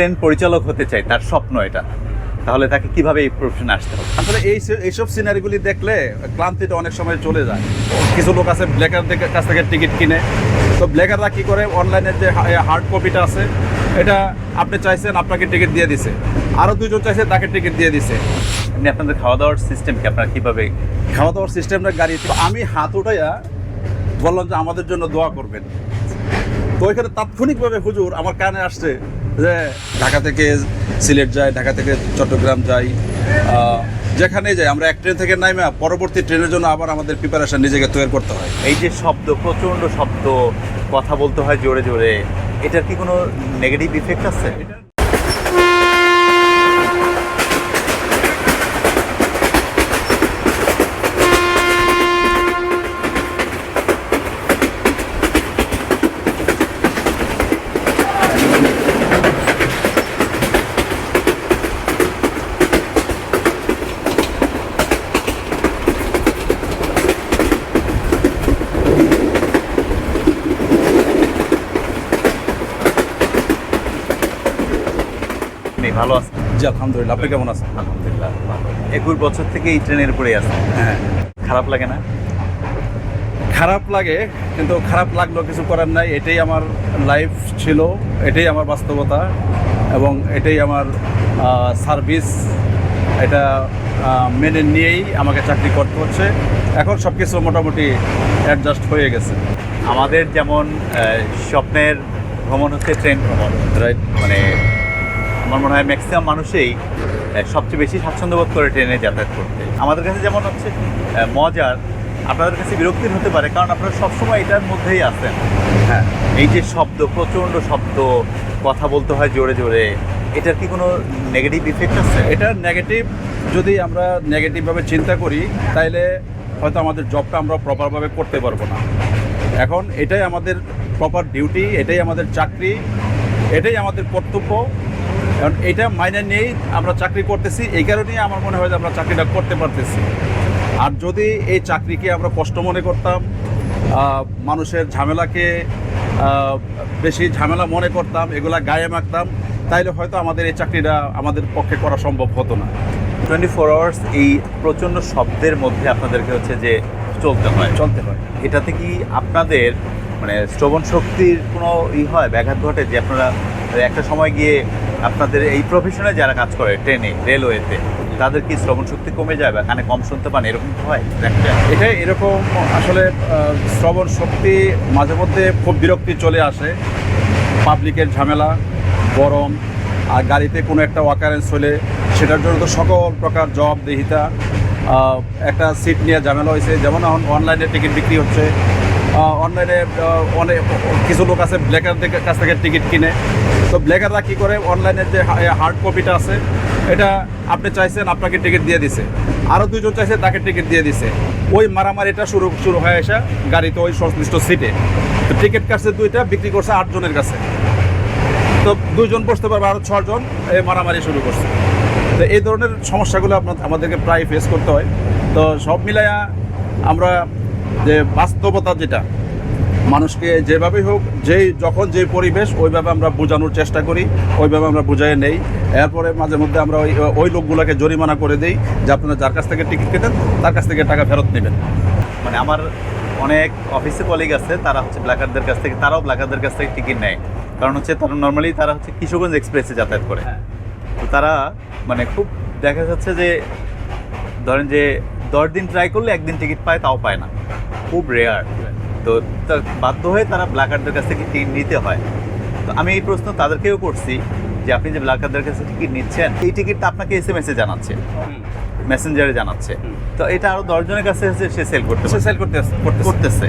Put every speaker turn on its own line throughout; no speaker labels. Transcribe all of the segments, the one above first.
Train পরিচালক হতে চাই তার স্বপ্ন এটা। তাহলে তাকে কীভাবে এই প্রফেশনে আসতে হবে?
আসলে এই এইসব সিনারিগুলি দেখলে ক্লান্তিটা অনেক সময় চলে যায়। কিছু লোক আছে ব্ল্যাকার কাছ থেকে টিকিট কিনে। তো ব্ল্যাকাররা কি করে? অনলাইনে যে হার্ড কপিটা আছে এটা আপনি চাইছেন আপনাকে টিকিট দিয়ে দিছে। আরও দুজন চাইছে তাকে টিকিট দিয়ে দিছে।
এমনি আপনাদের খাওয়া দাওয়ার সিস্টেম কি? আপনারা কীভাবে
খাওয়া দাওয়ার সিস্টেমটা গাড়িতে আমি হাত উঠাইয়া বললাম যে আমাদের জন্য দোয়া করবেন। তো ওইখানে তাৎক্ষণিকভাবে হুজুর আমার কানে আসছে যে ঢাকা থেকে সিলেট যাই ঢাকা থেকে চট্টগ্রাম যাই যেখানে যাই আমরা এক ট্রেন থেকে নাইমে পরবর্তী ট্রেনের জন্য আবার আমাদের প্রিপারেশন নিজেকে তৈরি করতে হয়।
এই যে শব্দ, প্রচণ্ড শব্দ, কথা বলতে হয় জোরে জোরে, এটার কি কোনো নেগেটিভ ইফেক্ট আছে? আপনি ভালো আছেন?
জি আলহামদুলিল্লাহ। আপনি কেমন আছেন?
আলহামদুলিল্লাহ একুশ বছর থেকে এই ট্রেনের উপরেই আছেন।
হ্যাঁ।
খারাপ লাগে না?
খারাপ লাগে কিন্তু খারাপ লাগল কিছু করার নাই। এটাই আমার লাইফ ছিল এটাই আমার বাস্তবতা এবং এটাই আমার সার্ভিস এটা মেনে নিয়েই আমাকে চাকরি করতে হচ্ছে। এখন সব কিছু মোটামুটি অ্যাডজাস্ট হয়ে গেছে।
আমাদের যেমন স্বপ্নের ভ্রমণ হচ্ছে ট্রেন ভ্রমণ।
রাইট
মানে আমার মনে হয় ম্যাক্সিমাম মানুষেই সবচেয়ে বেশি স্বাচ্ছন্দ্য বোধ করে ট্রেনে যাতায়াত করতে। আমাদের কাছে যেমন হচ্ছে মজার, আপনাদের কাছে বিরক্তির হতে পারে, কারণ আপনারা সবসময় এটার মধ্যেই আছেন।
হ্যাঁ
এই যে শব্দ, প্রচণ্ড শব্দ, কথা বলতে হয় জোরে জোরে, এটার কি কোনো নেগেটিভ ইফেক্ট আছে?
এটা নেগেটিভ যদি আমরা নেগেটিভভাবে চিন্তা করি, তাইলে হয়তো আমাদের জবটা আমরা প্রপারভাবে করতে পারব না। এখন এটাই আমাদের প্রপার ডিউটি এটাই আমাদের চাকরি, এটাই আমাদের কর্তব্য। এখন এটা মাইনে নিয়েই আমরা চাকরি করতেছি। এই কারণেই আমার মনে হয় যে আমরা চাকরিটা করতে পারতেছি। আর যদি এই চাকরিকে আমরা কষ্ট মনে করতাম মানুষের ঝামেলাকে বেশি ঝামেলা মনে করতাম এগুলা গায়ে মাখতাম তাইলে হয়তো আমাদের এই চাকরিটা আমাদের পক্ষে করা সম্ভব হতো না।
টোয়েন্টি ফোর আওয়ার্স এই প্রচণ্ড শব্দের মধ্যে আপনাদেরকে হচ্ছে যে চলতে হয়।
চলতে হয়।
এটাতে কি আপনাদের মানে শ্রবণ শক্তির কোনো ই হয় ব্যাঘাত ঘটে যে আপনারা একটা সময় গিয়ে আপনাদের এই প্রফেশনে যারা কাজ করে ট্রেনে রেলওয়েতে তাদের কি শ্রবণ শক্তি কমে যায় বা কানে কম শুনতে পান, এরকম হয়?
এটা এরকম, আসলে শ্রবণ শক্তি মাঝে মধ্যে খুব বিরক্তি চলে আসে। পাবলিকের ঝামেলা, গরম, আর গাড়িতে কোনো একটা ওয়াকারেন্স হলে সেটার জন্য তো সকল প্রকার জবাবদিহিতা একটা সিট নিয়ে ঝামেলা হয়েছে। যেমন এখন অনলাইনে টিকিট বিক্রি হচ্ছে অনলাইনে অনেক, কিছু লোক আছে ব্ল্যাকার কাছ থেকে টিকিট কিনে। তো ব্ল্যাকাররা কী করে? অনলাইনের যে হার্ড কপিটা আছে, এটা আপনি চাইছেন, আপনাকে টিকিট দিয়ে দিছে। আরও দুজন চাইছে, তাকে টিকিট দিয়ে দিছে। ওই মারামারিটা শুরু শুরু হয়ে আসা গাড়িতে ওই সংশ্লিষ্ট সিটে তো টিকিট কাটছে দুইটা, বিক্রি করছে আটজনের কাছে। তো দুইজন বসতে পারবে আরও ছজন এই মারামারি শুরু করছে। তো এই ধরনের সমস্যাগুলো আপনার, আমাদেরকে প্রায় ফেস করতে হয়। তো সব মিলাইয়া আমরা যে বাস্তবতা যেটা মানুষকে যেভাবেই হোক যেই যখন যে পরিবেশ ওইভাবে আমরা বোঝানোর চেষ্টা করি ওইভাবে আমরা বুঝাই নেই। এরপরে মাঝে মধ্যে আমরা ওই ওই লোকগুলোকে জরিমানা করে দিই যে আপনারা যার কাছ থেকে টিকিট কেটেন তার কাছ থেকে টাকা ফেরত নেবেন।
মানে আমার অনেক অফিসে কলিগ আছে তারা হচ্ছে ব্ল্যাকারদের কাছ থেকে তারাও ব্ল্যাকারদের কাছ থেকে টিকিট নেয়। কারণ হচ্ছে তারা নর্মালি তারা হচ্ছে কিশোরগঞ্জ এক্সপ্রেসে যাতায়াত করে। তো তারা মানে খুব দেখা যাচ্ছে যে ধরেন যে দশ দিন ট্রাই করলে একদিন টিকিট পায় তাও পায় না। খুব রেয়ার তো বাধ্য হয়ে তারা ব্ল্যাকারদের কাছ থেকে টিকিট নিতে হয়। তো আমি এই প্রশ্ন তাদেরকেও করছি যে আপনি যে ব্ল্যাকারদের কাছে টিকিট নিচ্ছেন এই টিকিটটা আপনাকে এস এম এসে জানাচ্ছে মেসেঞ্জারে জানাচ্ছে। তো এটা আরও দশজনের কাছে সে সেল করতে
সে সেল করতে করতে
করতেছে।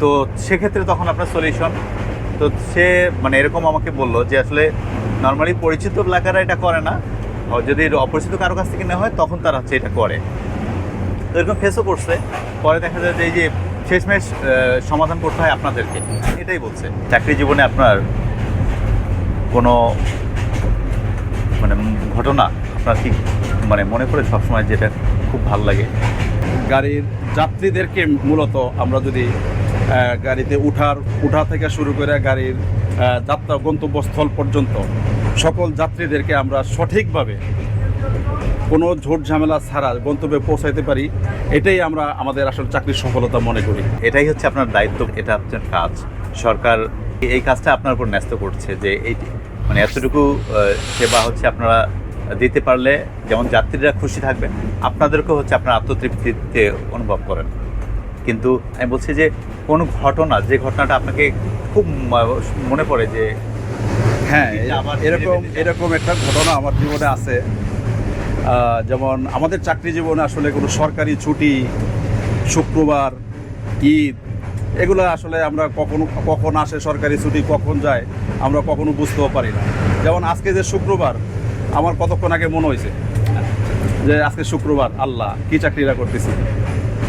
তো সেক্ষেত্রে তখন আপনার সলিউশন তো সে মানে এরকম আমাকে বলল যে আসলে নর্মালি পরিচিত ব্ল্যাকাররা এটা করে না। যদি অপরিচিত কারও কাছ থেকে নেওয়া হয় তখন তারা হচ্ছে এটা করে। তো এরকম ফেসও করছে। পরে দেখা যায় যে এই যে শেষমেশ সমাধান করতে হয় আপনাদেরকে। এটাই বলছে। চাকরি জীবনে আপনার কোনো মানে ঘটনা আপনার কি মানে মনে পড়ে সবসময় যেটা খুব ভালো লাগে?
গাড়ির যাত্রীদেরকে মূলত আমরা যদি গাড়িতে উঠার, উঠা থেকে শুরু করে গাড়ির যাত্রা গন্তব্যস্থল পর্যন্ত সকল যাত্রীদেরকে আমরা সঠিকভাবে কোনো ঝোট ঝামেলা ছাড়া গন্তব্যে পৌঁছাইতে পারি এটাই আমরা আমাদের আসলে চাকরির সফলতা মনে করি।
এটাই হচ্ছে আপনার দায়িত্ব এটা আপনার কাজ। সরকার এই কাজটা আপনার উপর ন্যস্ত করছে যে এই মানে এতটুকু সেবা হচ্ছে আপনারা দিতে পারলে যেমন যাত্রীরা খুশি থাকবেন আপনাদেরকেও হচ্ছে আপনার আত্মতৃপ্তিতে অনুভব করেন। কিন্তু আমি বলছি যে কোনো ঘটনা যে ঘটনাটা আপনাকে খুব মনে পড়ে যে
হ্যাঁ এরকম। এরকম একটা ঘটনা আমার জীবনে আছে। যেমন আমাদের চাকরি জীবনে আসলে কোনো সরকারি ছুটি, শুক্রবার, ঈদ, এগুলো আসলে আমরা কখনো, কখন আসে সরকারি ছুটি, কখন যায়, আমরা কখনো বুঝতেও পারি না। যেমন আজকে যে শুক্রবার, আমার কতক্ষণ আগে মনে হয়েছে যে আজকে শুক্রবার, আল্লাহ, কি চাকরিরা করতেছি?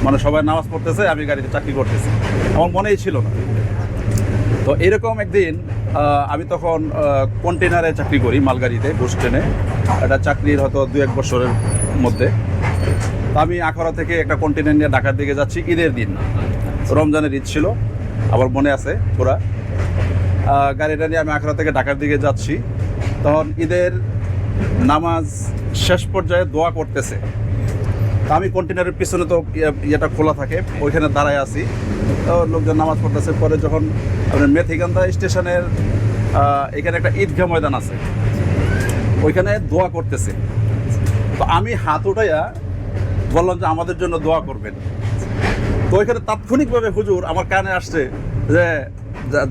মানে সবাই নামাজ পড়তেছে, আমি গাড়িতে চাকরি করতেছি। আমার মনেই ছিল না। তো এরকম একদিন আমি তখন কন্টেনারে চাকরি করি, মালগাড়িতে ঘুষ ট্রেনে একটা চাকরির হয়তো দু এক বছরের মধ্যে। আমি আখড়া থেকে একটা কন্টেনার নিয়ে ঢাকার দিকে যাচ্ছি, ঈদের দিন। রমজানের ঈদ ছিল আবার মনে আছে পুরা। গাড়িটা নিয়ে আমি আখড়া থেকে ঢাকার দিকে যাচ্ছি। তখন ঈদের নামাজ শেষ পর্যায়ে দোয়া করতেছে। আমি কন্টেনারের পিছনে তো ইয়ে- ইয়েটা খোলা থাকে, ওইখানে দাঁড়ায় আছি। তো লোকজন নামাজ পড়তেছে। পরে যখন আপনার মেথিকান্দা স্টেশনের এখানে একটা ঈদগাহ ময়দান আছে। ওইখানে দোয়া করতেছে। তো আমি হাত উঠাইয়া বললাম যে, আমাদের জন্য দোয়া করবেন। তো ওইখানে তাৎক্ষণিকভাবে হুজুর আমার কানে আসছে যে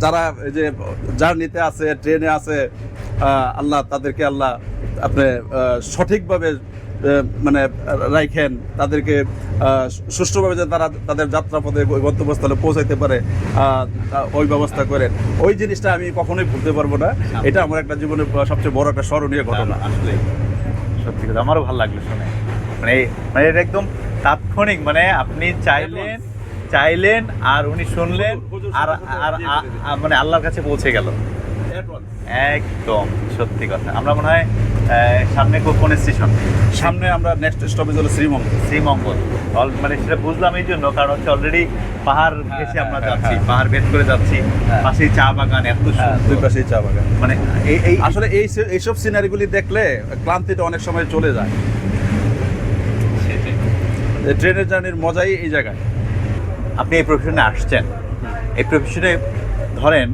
যারা এই যে জার্নিতে আছে, ট্রেনে আছে আল্লাহ তাদেরকে আল্লাহ আপনি সঠিকভাবে মানে রাইখেন তাদেরকে সুষ্ঠুভাবে যে তারা তাদের যাত্রাপথে ওই গন্তব্যস্থলে পৌঁছাইতে পারে ওই ব্যবস্থা করেন। ওই জিনিসটা আমি কখনোই ভুলতে পারব না। এটা আমার একটা জীবনের সবচেয়ে বড় একটা স্মরণীয় ঘটনা।
আসলে সত্যি কথা আমারও ভালো লাগল শুনে। মানে মানে এটা একদম তাৎক্ষণিক মানে আপনি চাইলেন চাইলেন আর উনি শুনলেন আর আর মানে আল্লাহর কাছে পৌঁছে গেল। একদম সত্যি কথা। আমরা মনে হয় সামনে কোন স্টেশন?
সামনে আমরা নেক্সট স্টপেজ হলো শ্রীমঙ্গল।
শ্রীমঙ্গল। মানে সেটা বুঝলাম এই জন্য কারণ হচ্ছে অলরেডি পাহাড় ঘেসে আমরা
হ্যাঁ,
যাচ্ছি
হ্যাঁ।
পাহাড় বেদ করে যাচ্ছি।
হ্যাঁ।
পাশেই চা বাগান এত
হ্যাঁ, দুই পাশেই চা বাগান।
মানে এই
আসলে এই এইসব সিনারিগুলি দেখলে ক্লান্তিটা অনেক সময় চলে যায়। ট্রেনের জার্নির মজাই এই জায়গায়।
আপনি এই প্রফেশনে আসছেন। এই প্রফেশনে ধরেন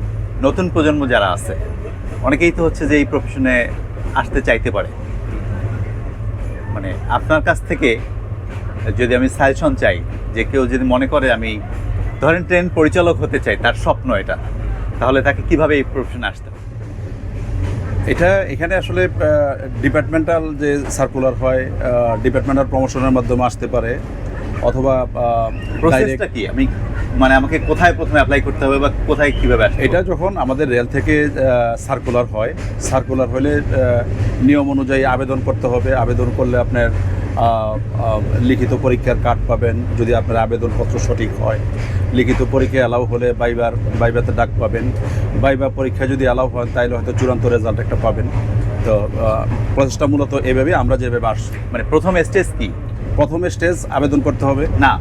নতুন প্রজন্ম যারা আছে অনেকেই তো হচ্ছে যে এই প্রফেশনে আসতে চাইতে পারে মানে আপনার কাছ থেকে যদি আমি সাজেশন চাই যে কেউ যদি মনে করে আমি, ধরেন ট্রেন পরিচালক হতে চাই, তার স্বপ্ন এটা, তাহলে তাকে কীভাবে এই প্রফেশনে আসতে?
এটা এখানে আসলে ডিপার্টমেন্টাল যে সার্কুলার হয় ডিপার্টমেন্টাল প্রমোশনের মাধ্যমে আসতে পারে অথবা
প্রসেসটা কি? আমি মানে আমাকে কোথায় প্রথমে অ্যাপ্লাই করতে হবে বা কোথায় কীভাবে
এটা যখন আমাদের রেল থেকে সার্কুলার হয় সার্কুলার হলে নিয়ম অনুযায়ী আবেদন করতে হবে। আবেদন করলে আপনার লিখিত পরীক্ষার কার্ড পাবেন। যদি আপনার আবেদনপত্র সঠিক হয় লিখিত পরীক্ষা অ্যালাউ হলে বাইবার বাইবাতে ডাক পাবেন। বাইবা পরীক্ষা যদি অ্যালাউ হয় তাহলে হয়তো চূড়ান্ত রেজাল্ট একটা পাবেন। তো প্রচেষ্টা মূলত এভাবে আমরা যেভাবে আসছি।
মানে প্রথম স্টেজ কি?
প্রথম স্টেজ আবেদন করতে হবে?
না।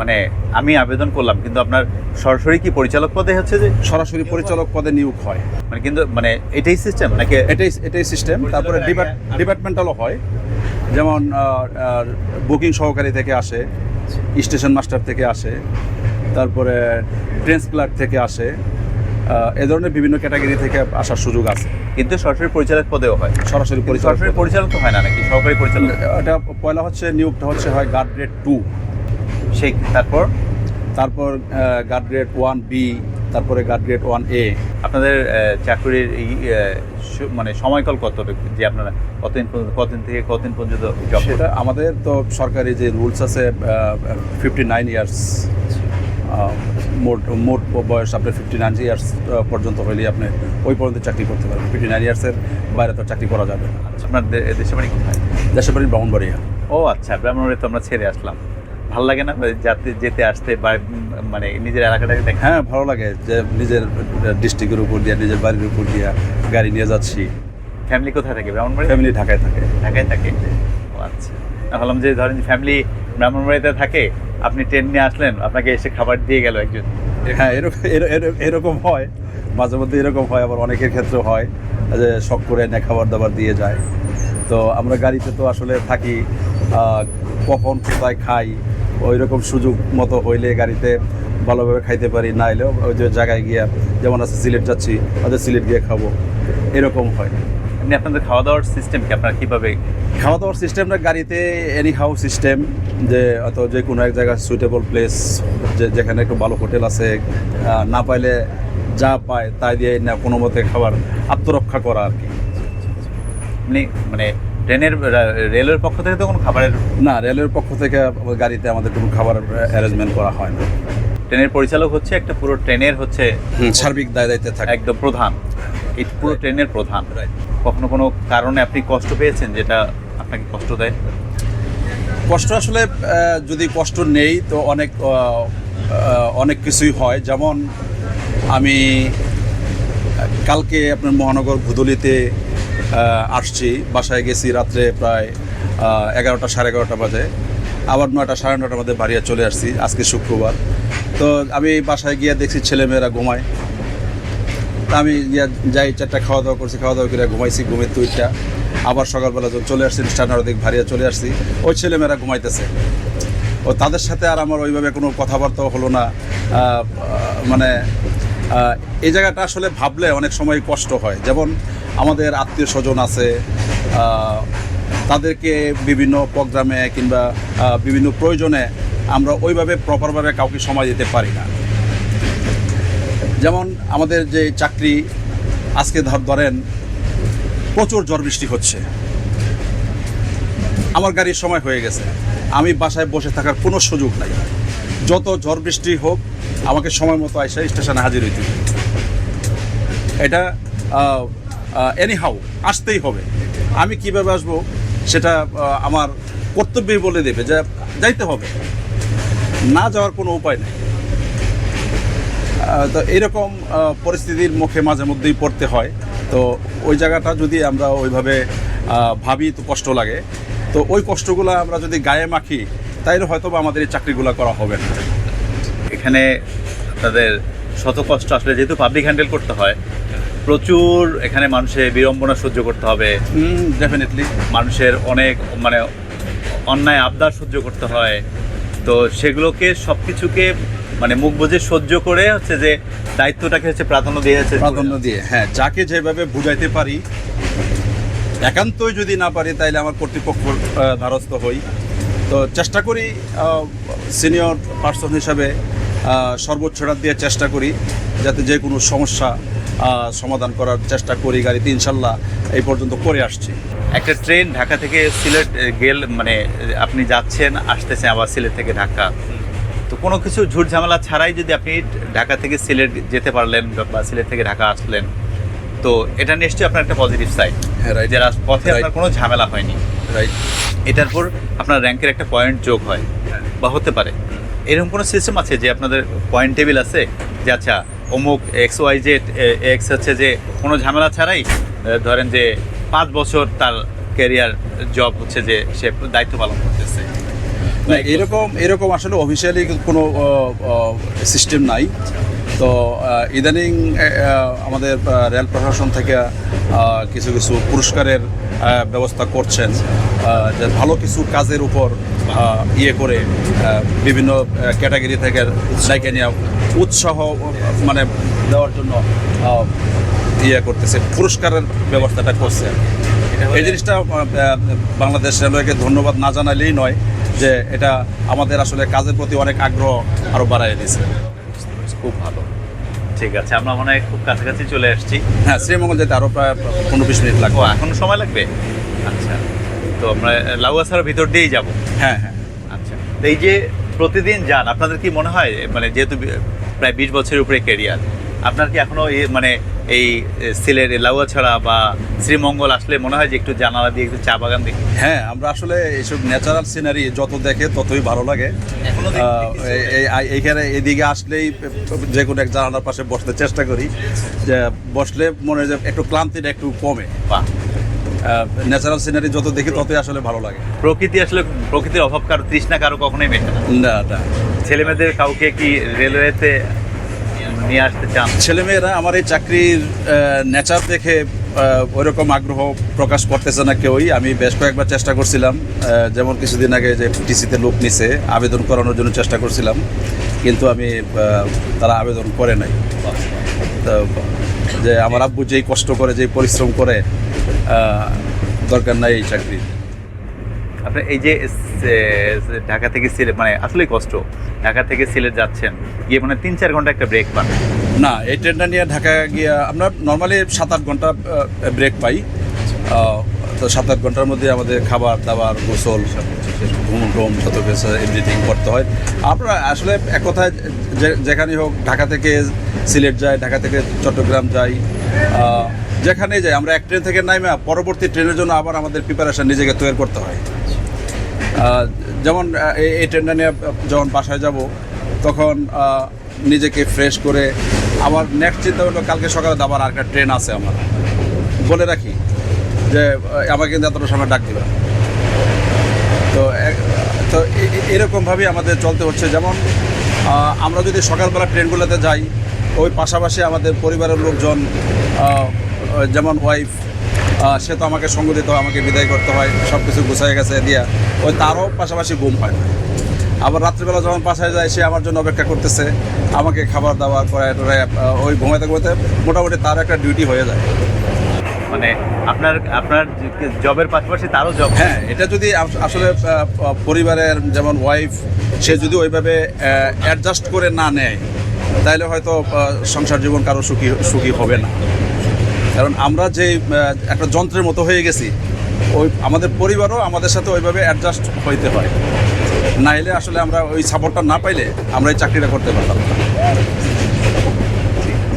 মানে আমি আবেদন করলাম কিন্তু আপনার সরাসরি কি পরিচালক পদে হচ্ছে যে?
সরাসরি পরিচালক পদে নিয়োগ হয়।
মানে কিন্তু মানে এটাই সিস্টেম নাকি?
এটাই এটাই সিস্টেম তারপরে ডিপার্টমেন্টালও হয়। যেমন বুকিং সহকারী থেকে আসে স্টেশন মাস্টার থেকে আসে তারপরে ট্রেন্স ক্লার্ক থেকে আসে এ ধরনের বিভিন্ন ক্যাটাগরি থেকে আসার সুযোগ আছে।
কিন্তু সরাসরি পরিচালক পদেও হয়।
সরাসরি
সরাসরি পরিচালক তো হয় না নাকি? সরকারি পরিচালক।
এটা পয়লা হচ্ছে নিয়োগটা হচ্ছে হয় গার্ড গ্রেড টু
সেই তারপর?
তারপর গার্ড গ্রেড ওয়ান বি তারপরে গার্ড গ্রেড ওয়ান এ
আপনাদের চাকরির এই মানে সময়কাল কত? যে আপনারা কতদিন কতদিন থেকে কতদিন পর্যন্ত
সেটা আমাদের তো সরকারি যে রুলস আছে ফিফটি নাইন ইয়ার্স মোট মোট বয়স আপনার ফিফটি নাইন ইয়ার্স পর্যন্ত হইলে আপনি ওই পর্যন্ত চাকরি করতে পারবেন। ফিফটি নাইন ইয়ার্সের বাইরে তো চাকরি করা যাবে না।
আপনার দে- দেশের বাড়ি কোথায়?
দেশের বাড়ি ব্রাহ্মণবাড়িয়া।
ও আচ্ছা ব্রাহ্মণবাড়ি তো আমরা ছেড়ে আসলাম। ভালো লাগে না যাতে যেতে আসতে বা মানে নিজের এলাকাটাকে দেখা?
হ্যাঁ ভালো লাগে যে নিজের ডিস্ট্রিক্টের উপর দিয়ে নিজের বাড়ির উপর দিয়ে গাড়ি নিয়ে যাচ্ছি।
ফ্যামিলি কোথায় থাকে? ব্রাহ্মণবাড়ি
ফ্যামিলি ঢাকায় থাকে।
ঢাকায় থাকে? ও আচ্ছা। ভাবলাম যে ধরেন ফ্যামিলি ব্রাহ্মণবাড়িতে থাকে, আপনি ট্রেন নিয়ে আসলেন, আপনাকে এসে খাবার দিয়ে গেল একজন।
হ্যাঁ এরকম এর- এর- এরকম হয়। মাঝে মধ্যে এরকম হয়, আবার অনেকের ক্ষেত্রে হয়, যে শখ করে এনে খাবার দাবার দিয়ে যায়। তো আমরা গাড়িতে তো আসলে থাকি কখন কোথায় খাই ওই রকম সুযোগ মতো হইলে গাড়িতে ভালোভাবে খাইতে পারি, না এলেও ওই যে জায়গায় গিয়ে, যেমন আছে সিলেট যাচ্ছি, ওদের সিলেট গিয়ে খাব। এরকম হয়।
এমনি আপনাদের খাওয়া দাওয়ার সিস্টেম কি? আপনারা কীভাবে
খাওয়া দাওয়ার সিস্টেমটা গাড়িতে এনি হাউ সিস্টেম যে অত যে কোনো এক জায়গায় সুইটেবল প্লেস যে যেখানে একটু ভালো হোটেল আছে না পাইলে যা পায় তাই দিয়ে না কোনো মতে খাবার আত্মরক্ষা করা আর কি।
এমনি মানে ট্রেনের রেলের পক্ষ থেকে তো কোনো খাবারের
না রেলের পক্ষ থেকে গাড়িতে আমাদের কোনো খাবার অ্যারেঞ্জমেন্ট করা হয় না।
ট্রেনের পরিচালক হচ্ছে একটা পুরো ট্রেনের হচ্ছে
সার্বিক দায় দায়িত্বে থাকে।
একদম প্রধান। এই পুরো ট্রেনের প্রধান. কখনো কোনো কারণে আপনি কষ্ট পেয়েছেন যেটা আপনাকে কষ্ট দেয়?
কষ্ট আসলে যদি কষ্ট নেই তো অনেক অনেক কিছুই হয়। যেমন আমি কালকে আপনার মহানগর ভুদলিতে আসছি। বাসায় গেছি রাত্রে প্রায় এগারোটা সাড়ে এগারোটা বাজে। আবার নয়টা সাড়ে নটার মধ্যে বাড়িয়ে চলে আসছি। আজকে শুক্রবার। তো আমি বাসায় গিয়ে দেখছি ছেলেমেয়েরা ঘুমায়। আমি যাই, চারটা খাওয়া দাওয়া করছি খাওয়া দাওয়া করে ঘুমাইছি, ঘুমের তুইটা আবার সকালবেলা চলে আসছি স্টার্নার দিক ভারিয়া চলে আসছি, ওই ছেলেমেয়েরা ঘুমাইতেছে। ও তাদের সাথে আর আমার ওইভাবে কোনো কথাবার্তাও হলো না। মানে এই জায়গাটা আসলে ভাবলে অনেক সময় কষ্ট হয়। যেমন আমাদের আত্মীয় স্বজন আছে তাদেরকে বিভিন্ন প্রোগ্রামে কিংবা বিভিন্ন প্রয়োজনে আমরা ওইভাবে প্রপারভাবে কাউকে সময় দিতে পারি না। যেমন আমাদের যে চাকরি আজকে ধর ধরেন প্রচুর ঝড় বৃষ্টি হচ্ছে। আমার গাড়ির সময় হয়ে গেছে। আমি বাসায় বসে থাকার কোনো সুযোগ নাই। যত ঝড় বৃষ্টি হোক, আমাকে সময় মতো এসে স্টেশনে হাজির হইতে। এটা এনি হাউ আসতেই হবে। আমি কীভাবে আসব সেটা আমার কর্তব্যই বলে দেবে যে যাইতে হবে। না যাওয়ার কোনো উপায় নেই। তো এরকম পরিস্থিতির মুখে মাঝে মধ্যেই পড়তে হয়। তো ওই জায়গাটা যদি আমরা ওইভাবে ভাবি তো কষ্ট লাগে। তো ওই কষ্টগুলো আমরা যদি গায়ে মাখি তাইলে হয়তো বা আমাদের এই চাকরিগুলো করা হবে না।
এখানে তাদের শত কষ্ট আসলে যেহেতু পাবলিক হ্যান্ডেল করতে হয় প্রচুর এখানে মানুষের বিড়ম্বনা সহ্য করতে হবে।
ডেফিনেটলি
মানুষের অনেক মানে অন্যায় আবদার সহ্য করতে হয়। তো সেগুলোকে সব কিছুকে মানে মুখ বুঝে সহ্য করে হচ্ছে যে দায়িত্বটাকে হচ্ছে প্রাধান্য দিয়ে যাচ্ছে
প্রাধান্য দিয়ে হ্যাঁ যাকে যেভাবে বুঝাইতে পারি একান্তই যদি না পারি তাইলে আমার কর্তৃপক্ষ ধারস্থ হই। তো চেষ্টা করি সিনিয়র পার্সন হিসাবে সর্বোচ্চটা দিয়ে চেষ্টা করি যাতে যে কোনো সমস্যা সমাধান করার চেষ্টা করি গাড়িতে ইনশাল্লাহ এই পর্যন্ত করে আসছি।
একটা ট্রেন ঢাকা থেকে সিলেট গেল মানে আপনি যাচ্ছেন আসতেছেন আবার সিলেট থেকে ঢাকা। তো কোনো কিছু ঝুট ঝামেলা ছাড়াই যদি আপনি ঢাকা থেকে সিলেট যেতে পারলেন বা সিলেট থেকে ঢাকা আসলেন তো এটা নিশ্চয়ই আপনার একটা পজিটিভ সাইড
হ্যাঁ রাইট
পথে আপনার কোনো ঝামেলা হয়নি।
রাইট
এটার পর আপনার র্যাঙ্কের একটা পয়েন্ট যোগ হয় বা হতে পারে। এরকম কোনো সিস্টেম আছে যে আপনাদের পয়েন্ট টেবিল আছে? যে আচ্ছা অমুক এক্স ওয়াই জেড এক্স হচ্ছে যে কোনো ঝামেলা ছাড়াই ধরেন যে পাঁচ বছর তার ক্যারিয়ার জব হচ্ছে যে সে দায়িত্ব পালন করতেছে।
এরকম এরকম আসলে অফিসিয়ালি কোনো সিস্টেম নাই। তো ইদানিং আমাদের রেল প্রশাসন থেকে কিছু কিছু পুরস্কারের ব্যবস্থা করছেন যে ভালো কিছু কাজের উপর ইয়ে করে বিভিন্ন ক্যাটাগরি থেকে ডাইকে নিয়ে উৎসাহ মানে দেওয়ার জন্য ইয়ে করতেছে পুরস্কারের ব্যবস্থাটা করছে। এই জিনিসটা বাংলাদেশ রেলওয়েকে ধন্যবাদ না জানালেই নয়। যে এটা আমাদের আসলে কাজের প্রতি অনেক আগ্রহ আরও বাড়াই দিয়েছে।
খুব ভালো। ঠিক আছে আমরা মনে হয় খুব কাছাকাছি চলে আসছি।
হ্যাঁ শ্রীমঙ্গল যেতে আরও প্রায় পনেরো বিশ মিনিট লাগবে।
এখনও সময় লাগবে? আচ্ছা তো আমরা লাউয়াছাড়ার ভিতর দিয়েই যাব।
হ্যাঁ হ্যাঁ।
আচ্ছা তো এই যে প্রতিদিন যান আপনাদের কি মনে হয় মানে যেহেতু প্রায় বিশ বছরের উপরে কেরিয়ার আপনার কি এখনও এই মানে এই এ, সিলেট লাউয়াছড়া বা শ্রীমঙ্গল আসলে মনে হয় যে একটু জানালা দিয়ে একটু চা বাগান দেখি।
হ্যাঁ আমরা আসলে এইসব ন্যাচারাল সিনারি যত দেখে ততই ভালো লাগে। এই- এই- এই- এইখানে এদিকে আসলেই যে কোনো এক জানালার পাশে বসতে চেষ্টা করি যে বসলে মনে হয় যে একটু ক্লান্তিটা একটু কমে।
বা
ন্যাচারাল সিনারি যত দেখি ততই আসলে ভালো লাগে।
প্রকৃতি আসলে প্রকৃতির অভাব কারও তৃষ্ণা কারও কখনোই মেটে না।
না না।
ছেলে মেয়েদের কাউকে কি রেলওয়েতে নিয়ে আসতে চান?
ছেলেমেয়েরা আমার এই চাকরির নেচার দেখে ওইরকম আগ্রহ প্রকাশ করতেছে না কেউই। আমি বেশ কয়েকবার চেষ্টা করছিলাম যেমন কিছুদিন আগে যে টিসিতে লোক নিছে, আবেদন করানোর জন্য চেষ্টা করছিলাম। কিন্তু আমি তারা আবেদন করে নাই। যে আমার আব্বু যেই কষ্ট করে, যেই পরিশ্রম করে দরকার নাই এই চাকরি
আপনি এই যে ঢাকা থেকে সিলেট মানে আসলেই কষ্ট। ঢাকা থেকে সিলেট যাচ্ছেন, গিয়ে মানে তিন চার ঘণ্টা একটা ব্রেক পান।
না, এই ট্রেনটা নিয়ে ঢাকা গিয়ে আমরা নর্মালি সাত আট ঘণ্টা ব্রেক পাই। তো সাত আট ঘণ্টার মধ্যে আমাদের খাবার, দাবার, গোসল ঘুম টুম যত কিছু এভরিথিং করতে হয়। আমরা আসলে এক কথায় যেখানেই হোক, ঢাকা থেকে সিলেট যাই ঢাকা থেকে চট্টগ্রাম যাই আহ, যেখানেই যাই আমরা এক ট্রেন থেকে নাইমে পরবর্তী ট্রেনের জন্য আবার আমাদের প্রিপারেশন নিজেকে তৈরি করতে হয়। যেমন এই ট্রেনটা নিয়ে যখন বাসায় যাব তখন নিজেকে ফ্রেশ করে আমার নেক্সট চিন্তা হলো কালকে সকালে আবার আর একটা ট্রেন আছে আমার। বলে রাখি যে আমাকে কিন্তু এতটা সময় ডাক দিবে তো তো এরকমভাবেই আমাদের চলতে হচ্ছে। যেমন আমরা যদি সকালবেলা ট্রেনগুলোতে যাই ওই পাশাপাশি আমাদের পরিবারের লোকজন যেমন ওয়াইফ সে তো আমাকে সঙ্গ দিতে হয় আমাকে বিদায় করতে হয় সব কিছু গুছাই গেছে দিয়া। ওই তারও পাশাপাশি ঘুম হয় না। আবার রাত্রিবেলা যখন বাসায় যায় সে আমার জন্য অপেক্ষা করতেছে আমাকে খাবার দাবার করায় ওই ঘুমাইতে ঘুমাইতে মোটামুটি তার একটা ডিউটি হয়ে যায়।
মানে আপনার আপনার জবের পাশাপাশি তারও জব
হ্যাঁ। এটা যদি আসলে পরিবারের যেমন ওয়াইফ সে যদি ওইভাবে অ্যাডজাস্ট করে না নেয় তাহলে হয়তো সংসার জীবন কারও সুখী সুখী হবে না। কারণ আমরা যে একটা যন্ত্রের মতো হয়ে গেছি ওই আমাদের পরিবারও আমাদের সাথে ওইভাবে অ্যাডজাস্ট হইতে হয়। নাইলে আসলে আমরা ওই সাপোর্টটা না পাইলে আমরা এই চাকরিটা করতে পারতাম না।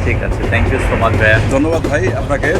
ঠিক আছে থ্যাংক ইউ সো মাচ ভাই
ধন্যবাদ ভাই আপনাকে।